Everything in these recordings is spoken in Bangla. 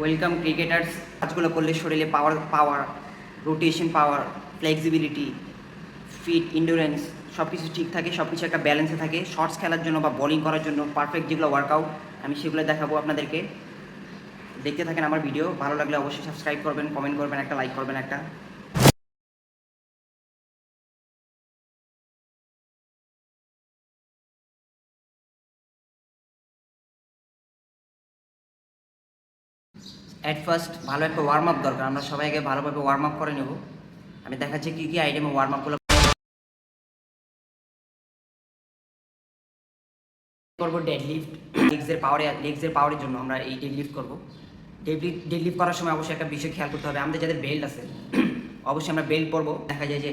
ওয়েলকাম ক্রিকেটার্স কাজগুলো করলে শরীরে power power rotation power flexibility fit endurance সব কিছু ঠিক থাকে সব কিছু একটা ব্যালেন্সে থাকে। শর্টস খেলার জন্য বা বলিং করার জন্য পারফেক্ট যেগুলো ওয়ার্কআউট আমি সেগুলো দেখাবো আপনাদেরকে। দেখতে থাকেন আমার ভিডিও ভালো লাগলে অবশ্যই সাবস্ক্রাইব করবেন কমেন্ট করবেন, একটা লাইক করবেন একটা। অ্যাট ফার্স্ট ভালো একটা ওয়ার্ম আপ দরকার। আমরা সবাই আগে ভালোভাবে ওয়ার্ম আপ করে নেব। আমি দেখাচ্ছি কী কী আইটেমে ওয়ার্ম আপগুলো করব। ডেড লিফট লেগসের পাওয়ারে লেগসের পাওয়ারের জন্য আমরা এই ডেড লিফট করব। ডেড লিফট ডেড লিফট করার সময় অবশ্যই একটা বিষয় খেয়াল করতে হবে। আমাদের যাদের বেল্ট আছে, অবশ্যই আমরা বেল্ট পরবো। দেখা যায় যে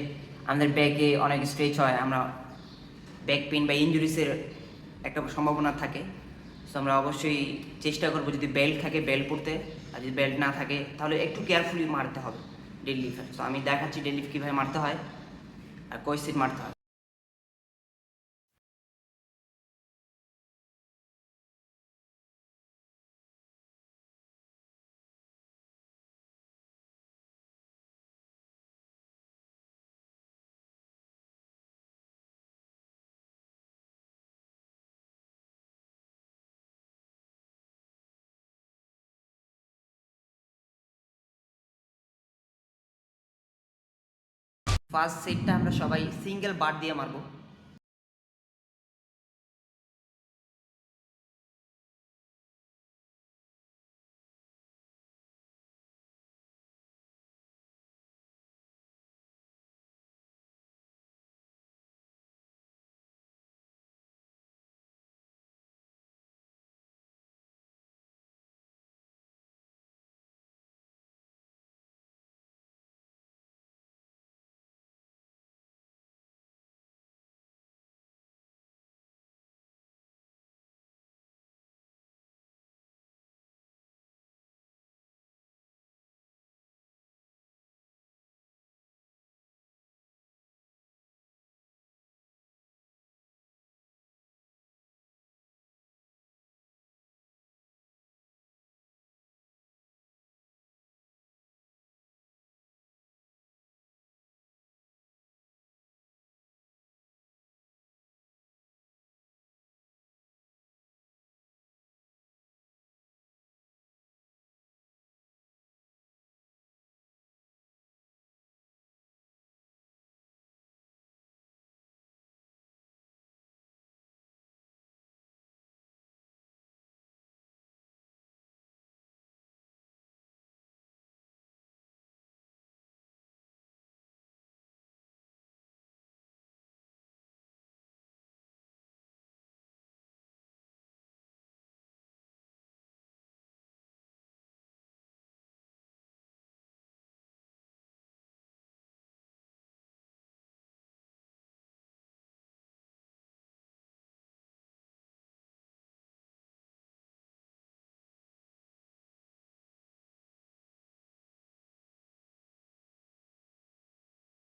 আমাদের ব্যাকে অনেক স্ট্রেচ হয়। আমরা ব্যাক পেন বা ইঞ্জুরিসের একটা সম্ভাবনা থাকে। সো আমরা অবশ্যই চেষ্টা করব যদি বেল্ট থাকে বেল্ট পড়তে আর যদি বেল্ট না থাকে, তাহলে একটু কেয়ারফুলি মারতে হবে ডেড সো আমি দেখাচ্ছি ডেড কীভাবে মারতে হয়। আর কয় সিট মারতে হয়। ফার্স্ট সেটটা আমরা সবাই সিঙ্গেল বার দিয়ে মারবো।